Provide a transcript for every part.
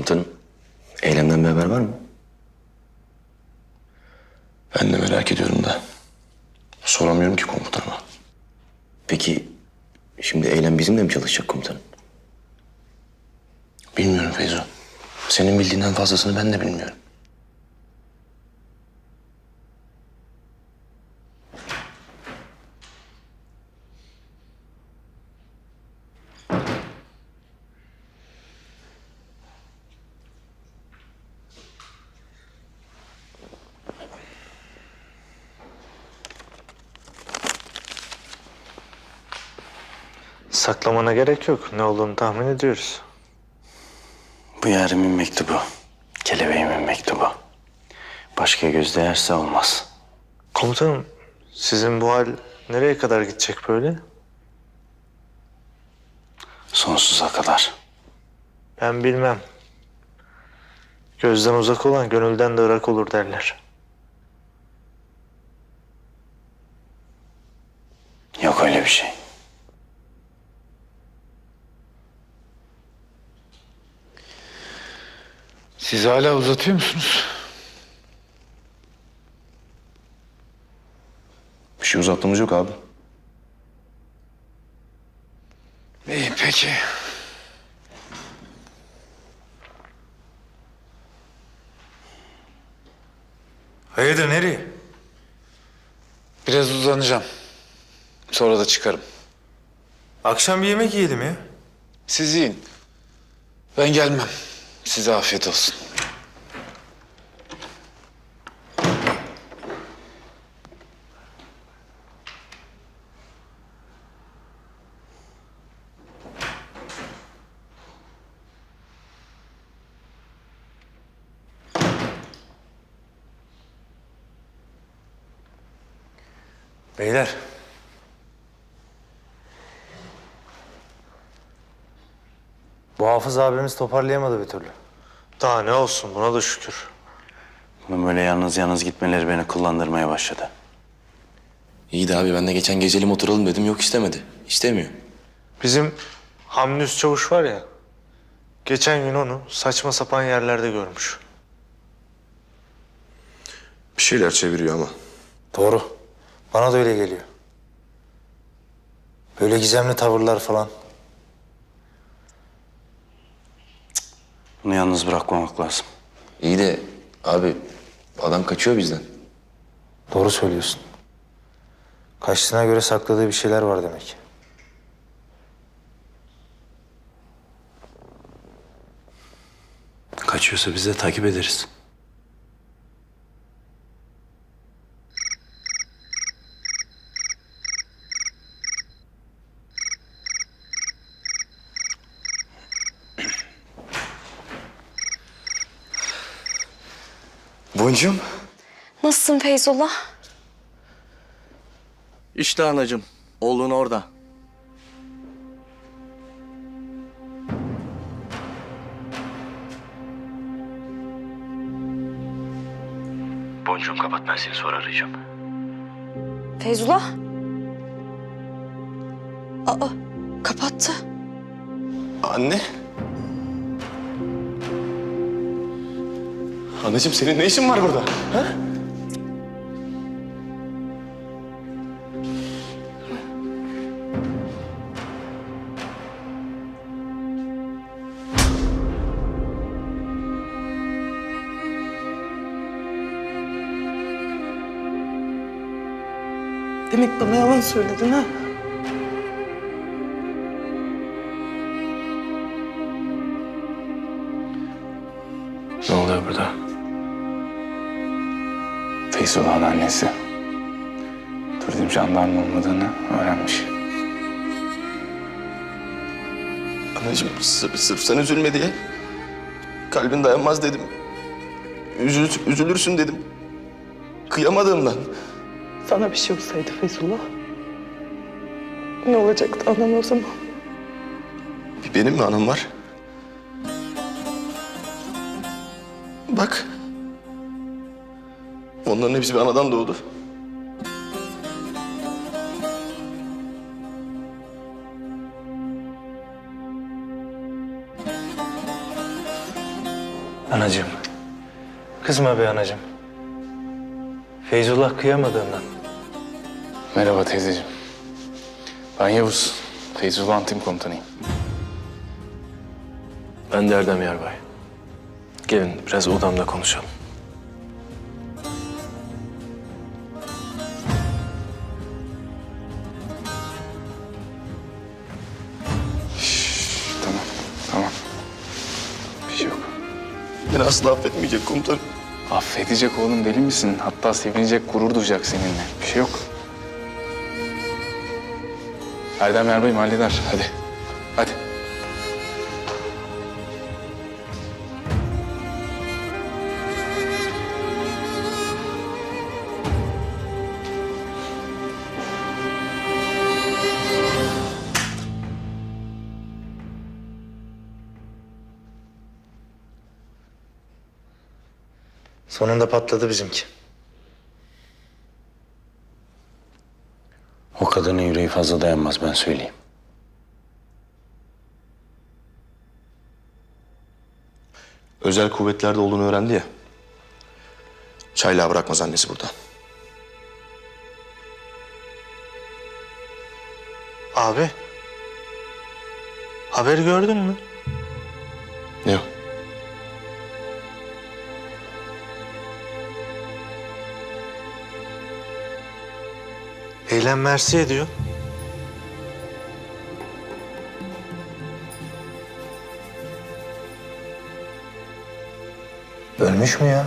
Komutanım, eylemden bir haber var mı? Ben de merak ediyorum da. Soramıyorum ki komutanıma. Peki şimdi eylem bizimle mi çalışacak komutanım? Bilmiyorum Feyzo. Senin bildiğinden fazlasını ben de bilmiyorum. Saklamana gerek yok. Ne olduğunu tahmin ediyoruz. Bu yarimin mektubu. Kelebeğimin mektubu. Başka göz değerse olmaz. Komutanım, sizin bu hal nereye kadar gidecek böyle? Sonsuza kadar. Ben bilmem. Gözden uzak olan gönülden de ırak olur derler. Yok öyle bir şey. Siz hala uzatıyor musunuz? Bir şey uzattığımız yok abi. İyi peki. Hayırdır nereye? Biraz uzanacağım. Sonra da çıkarım. Akşam bir yemek yiyelim ya. Siz yiyin. Ben gelmem. Size afiyet olsun. Beyler. Bu Hafız abimiz toparlayamadı bir türlü. Daha ne olsun buna da şükür. Bunun böyle yalnız yalnız gitmeleri beni kullandırmaya başladı. İyi de abi ben de geçen gecelim oturalım dedim yok istemedi. İstemiyor. Bizim Hamdi Üst Çavuş var ya, geçen gün onu saçma sapan yerlerde görmüş. Bir şeyler çeviriyor ama. Doğru. Bana da öyle geliyor. Böyle gizemli tavırlar falan. Bunu yalnız bırakmamak lazım. İyi de abi adam kaçıyor bizden. Doğru söylüyorsun. Kaçtığına göre sakladığı bir şeyler var demek. Kaçıyorsa biz de takip ederiz. Boncuğum. Nasılsın Feyzullah? İşte anacığım. Oğlun orada. Boncuğum kapat ben seni sonra arayacağım. Feyzullah? Aa, kapattı. Anne. Anneciğim senin ne işin var burada? Ha? Demek bana yalan söyledin ha? Feyzullah'ın annesi. Turdim jandarma olmadığını öğrenmiş. Anneciğim sırf, sırf sen üzülme diye. Kalbin dayanmaz dedim. Üzül, üzülürsün dedim. Kıyamadığımdan. Sana bir şey olsaydı Feyzullah. Ne olacaktı anam o zaman? Bir benim mi anam var? Bak. Onların hepsi bir anadan doğdu. Anacığım. Kızma be anacığım. Feyzullah kıyamadığından. Merhaba teyzeciğim. Ben Yavuz. Feyzullah'ın tim komutanıyım. Ben de Erdem Yarbay. Gelin biraz odamda konuşalım. Beni asla affetmeyecek komutanım. Affedecek oğlum deli misin? Hatta sevinecek, gurur duyacak seninle. Bir şey yok. Erdem Erbay'ım halleder. Hadi. Hadi. Sonunda patladı bizimki. O kadının yüreği fazla dayanmaz ben söyleyeyim. Özel kuvvetlerde olduğunu öğrendi ya. Çaylağı bırakmaz annesi burada. Abi. Haber gördün mü? Eylem mersi ediyor. Ölmüş mü ya?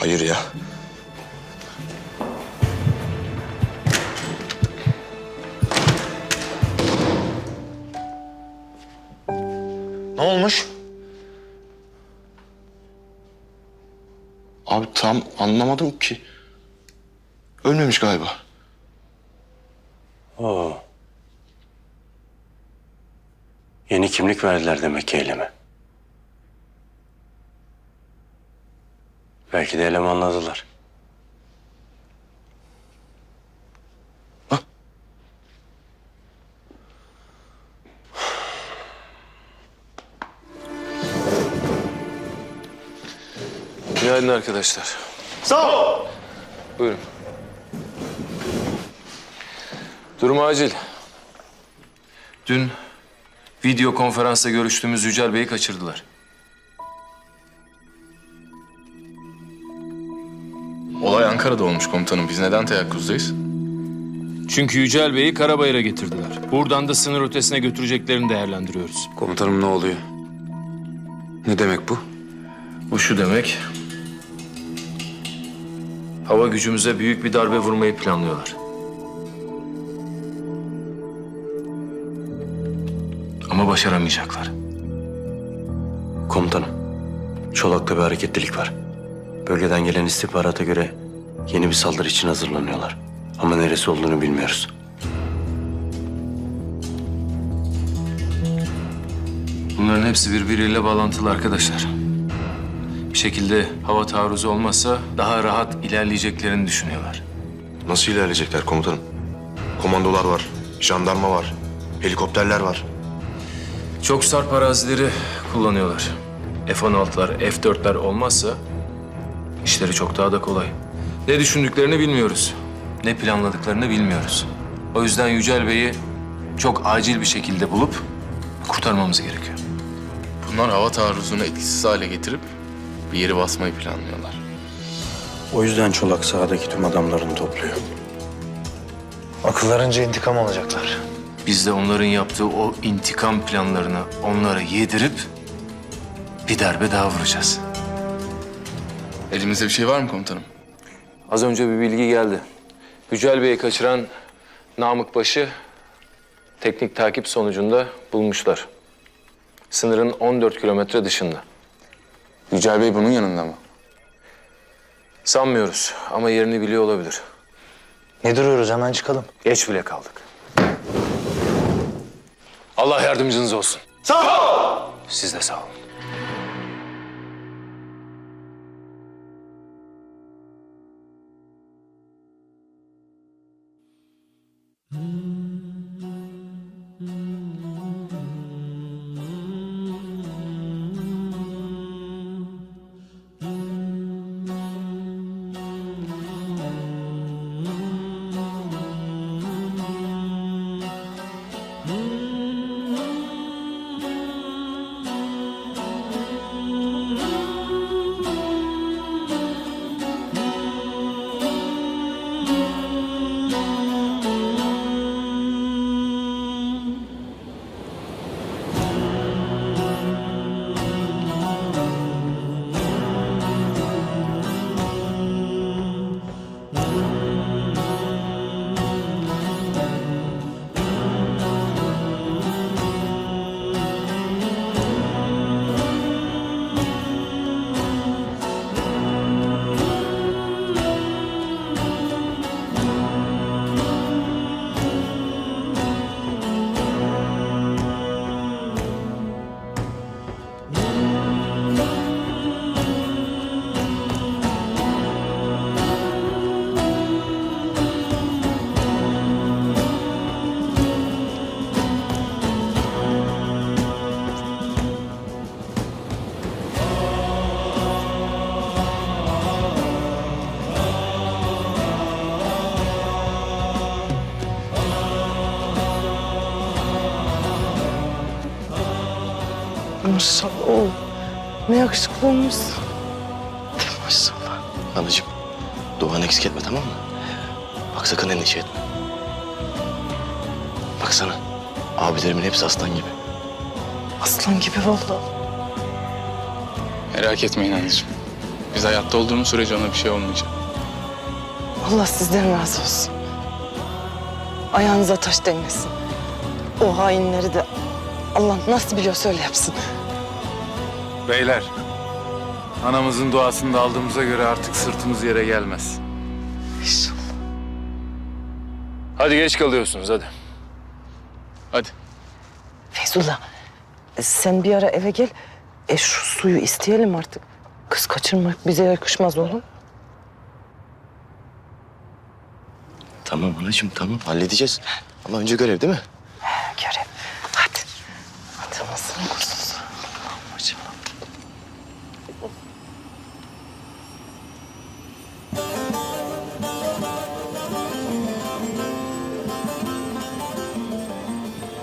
Hayır ya. Olmuş? Abi tam anlamadım ki. Ölmemiş galiba. Oo. Yeni kimlik verdiler demek ki eyleme. Belki de elemanladılar. Günaydın arkadaşlar. Sağ ol. Buyurun. Durum acil. Dün video konferansta görüştüğümüz Yücel Bey'i kaçırdılar. Olay Ankara'da olmuş komutanım. Biz neden teyakkuzdayız? Çünkü Yücel Bey'i Karabayır'a getirdiler. Buradan da sınır ötesine götüreceklerini değerlendiriyoruz. Komutanım ne oluyor? Ne demek bu? Bu şu demek. Hava gücümüze büyük bir darbe vurmayı planlıyorlar. Ama başaramayacaklar. Komutanım, Çolak'ta bir hareketlilik var. Bölgeden gelen istihbarata göre yeni bir saldırı için hazırlanıyorlar. Ama neresi olduğunu bilmiyoruz. Bunların hepsi birbiriyle bağlantılı arkadaşlar. Bir şekilde hava taarruzu olmazsa daha rahat ilerleyeceklerini düşünüyorlar. Nasıl ilerleyecekler komutanım? Komandolar var, jandarma var, helikopterler var. Çok sarp arazileri kullanıyorlar. F-16'lar, F-4'ler olmazsa işleri çok daha da kolay. Ne düşündüklerini bilmiyoruz. Ne planladıklarını bilmiyoruz. O yüzden Yücel Bey'i çok acil bir şekilde bulup kurtarmamız gerekiyor. Bunlar hava taarruzunu etkisiz hale getirip bir yeri basmayı planlıyorlar. O yüzden Çolak sahadaki tüm adamlarını topluyor. Akıllarınca intikam alacaklar. Biz de onların yaptığı o intikam planlarını onlara yedirip bir darbe daha vuracağız. Elimizde bir şey var mı komutanım? Az önce bir bilgi geldi. Yücel Bey'i kaçıran Namık Baş'ı teknik takip sonucunda bulmuşlar. Sınırın 14 kilometre dışında. Yücel Bey bunun yanında mı? Sanmıyoruz ama yerini biliyor olabilir. Ne duruyoruz hemen çıkalım. Geç bile kaldık. Allah yardımcınız olsun. Sağ ol. Siz de sağ olun. Mm. Maşallah oğlum. Ne yakışıklı olmuşsun. Maşallah. Anacığım, duanı eksik etme tamam mı? Bak sakın endişe etme. Baksana, abilerimin hepsi aslan gibi. Aslan gibi vallahi. Merak etmeyin anneciğim. Biz hayatta olduğumuz sürece ona bir şey olmayacak. Allah sizden razı olsun. Ayağınıza taş değmesin. O hainleri de Allah nasıl biliyorsa öyle yapsın. Beyler, anamızın duasını da aldığımıza göre artık sırtımız yere gelmez. İnşallah. Hadi geç kalıyorsunuz hadi. Hadi. Feyzullah sen bir ara eve gel. E şu suyu isteyelim artık. Kız kaçırmak bize yakışmaz oğlum. Tamam anacığım, tamam. Halledeceğiz. Ama önce görev değil mi? Görev.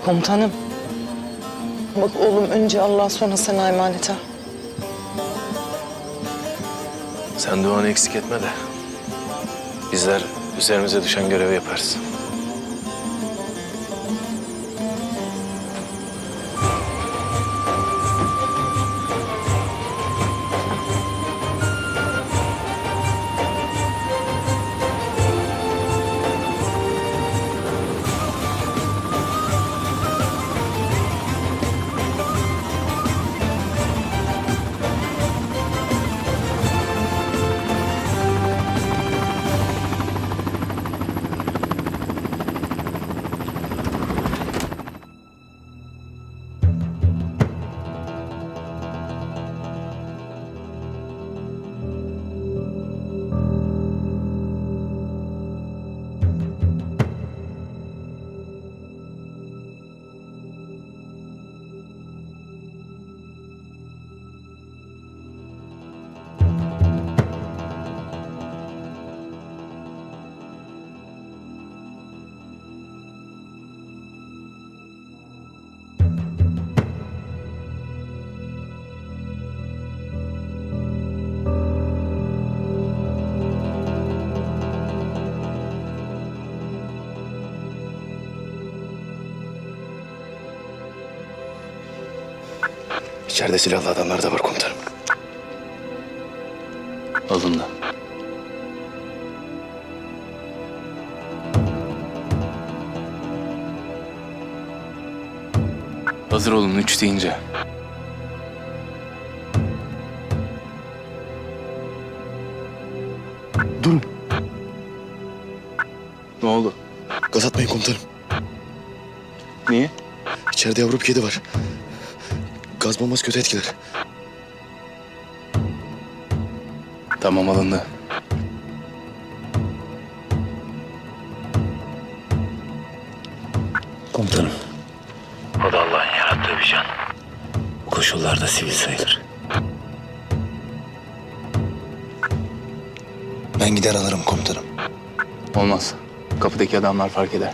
Komutanım. Bak oğlum önce Allah sonra sana emanet ha. Sen duanı eksik etme de. Bizler üzerimize düşen görevi yaparız. İçeride silahlı adamlar da var komutanım. Alındı. Hazır olun üç deyince. Durun. Ne oldu? Gaz atmayın komutanım. Niye? İçeride yavru bir kedi var. Bombası kötü etkiler. Tamam alındı. Komutanım. O da Allah'ın yarattığı bir can. Bu koşullarda sivil sayılır. Ben gider alırım komutanım. Olmaz. Kapıdaki adamlar fark eder.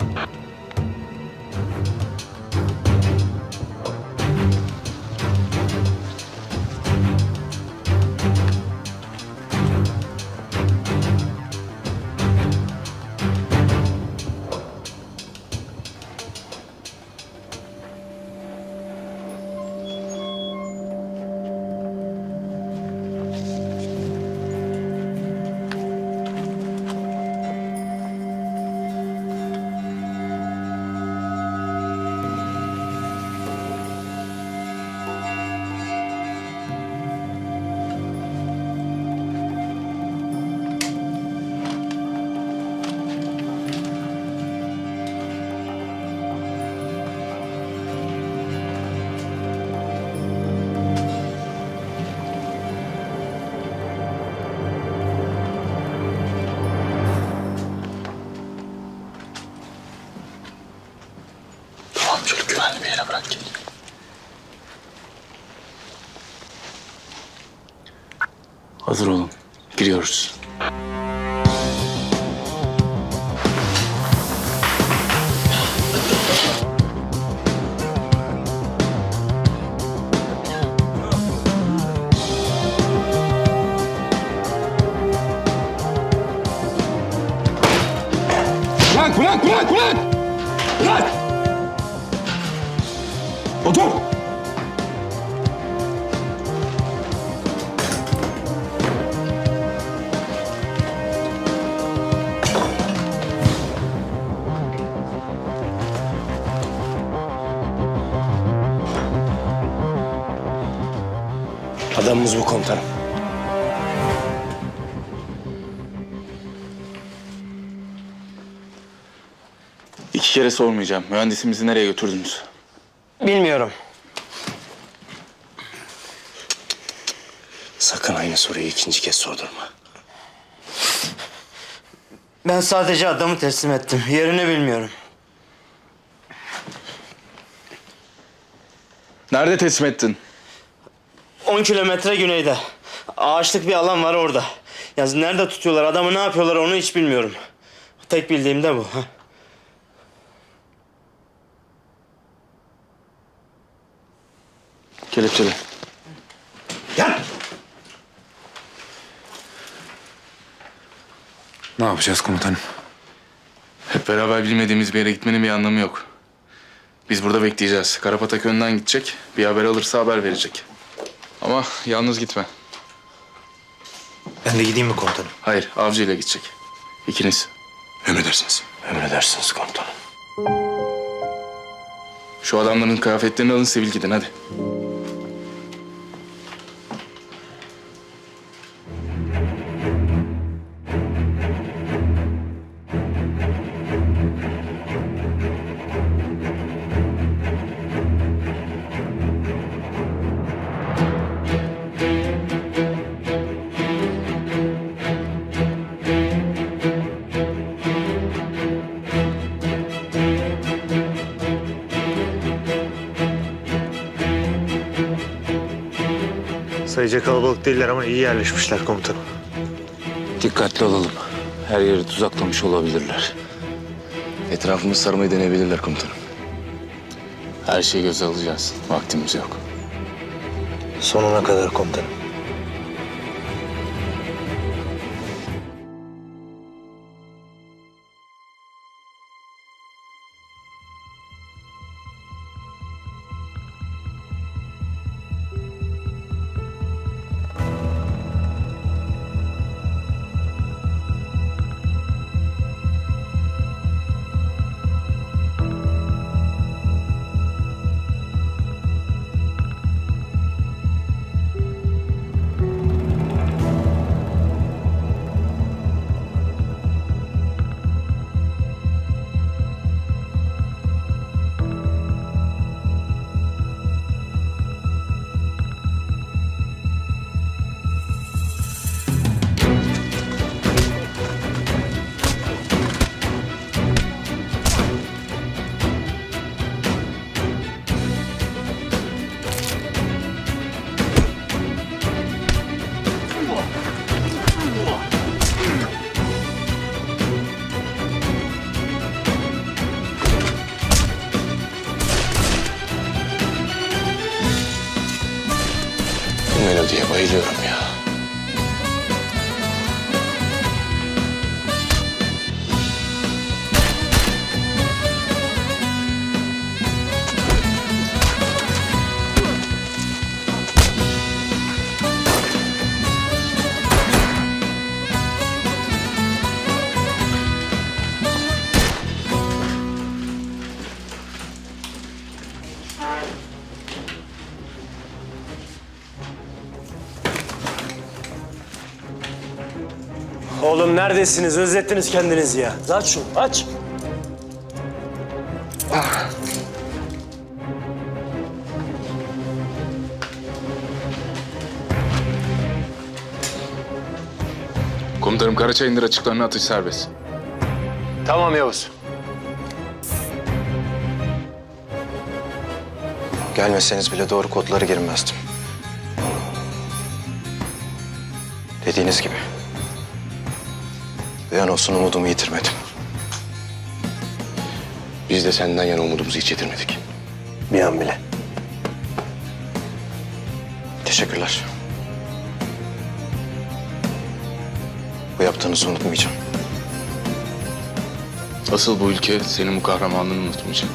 滚来 İki kere sormayacağım. Mühendisimizi nereye götürdünüz? Bilmiyorum. Sakın aynı soruyu ikinci kez sordurma. Ben sadece adamı teslim ettim. Yerini bilmiyorum. Nerede teslim ettin? 10 kilometre güneyde. Ağaçlık bir alan var orada. Ya nerede tutuyorlar, adamı ne yapıyorlar onu hiç bilmiyorum. Tek bildiğim de bu. ha. Kelepçeli. Ne yapacağız komutanım? Hep beraber bilmediğimiz bir yere gitmenin bir anlamı yok. Biz burada bekleyeceğiz. Karapatak önden gidecek. Bir haber alırsa haber verecek. Ama yalnız gitme. Ben de gideyim mi komutanım? Hayır, avcı ile gidecek. İkiniz. Emredersiniz. Emredersiniz komutanım. Şu adamların kıyafetlerini alın, sivil gidin hadi. Sayıca kalabalık değiller ama iyi yerleşmişler komutanım. Dikkatli olalım. Her yeri tuzaklamış olabilirler. Etrafımızı sarmayı deneyebilirler komutanım. Her şeyi göze alacağız. Vaktimiz yok. Sonuna kadar komutanım. Oğlum neredesiniz? Özlettiniz kendinizi ya. Aç şunu, aç. Komutanım Karaçay indir açıklarına atış serbest. Tamam Yavuz. Gelmeseniz bile doğru kodları girmezdim. Dediğiniz gibi. Bir an olsun umudumu yitirmedim. Biz de senden yana umudumuzu hiç yitirmedik. Bir an bile. Teşekkürler. Bu yaptığınızı unutmayacağım. Asıl bu ülke senin bu kahramanlığını unutmayacak.